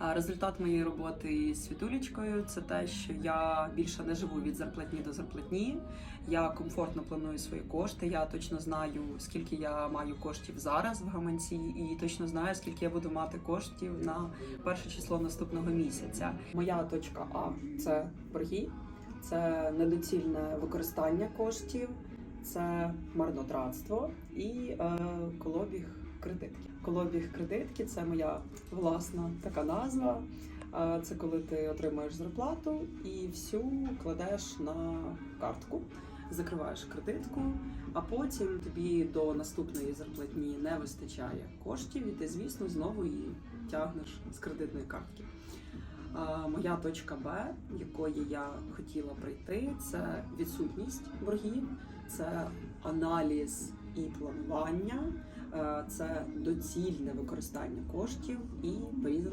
Результат моєї роботи з світулечкою це те, що я більше не живу від зарплатні до зарплатні. Я комфортно планую свої кошти. Я точно знаю, скільки я маю коштів зараз в гаманці, і точно знаю, скільки я буду мати коштів на перше число наступного місяця. Моя точка А це борги, це недоцільне використання коштів, це марнотратство і е, колобіг кредитки. Колобіг кредитки це моя власна така назва. Це коли ти отримуєш зарплату і всю кладеш на картку, закриваєш кредитку, а потім тобі до наступної зарплатні не вистачає коштів, і ти, звісно, знову її тягнеш з кредитної картки. Моя точка Б, якої я хотіла прийти, це відсутність боргів, це аналіз і планування, це доцільне використання коштів і порізане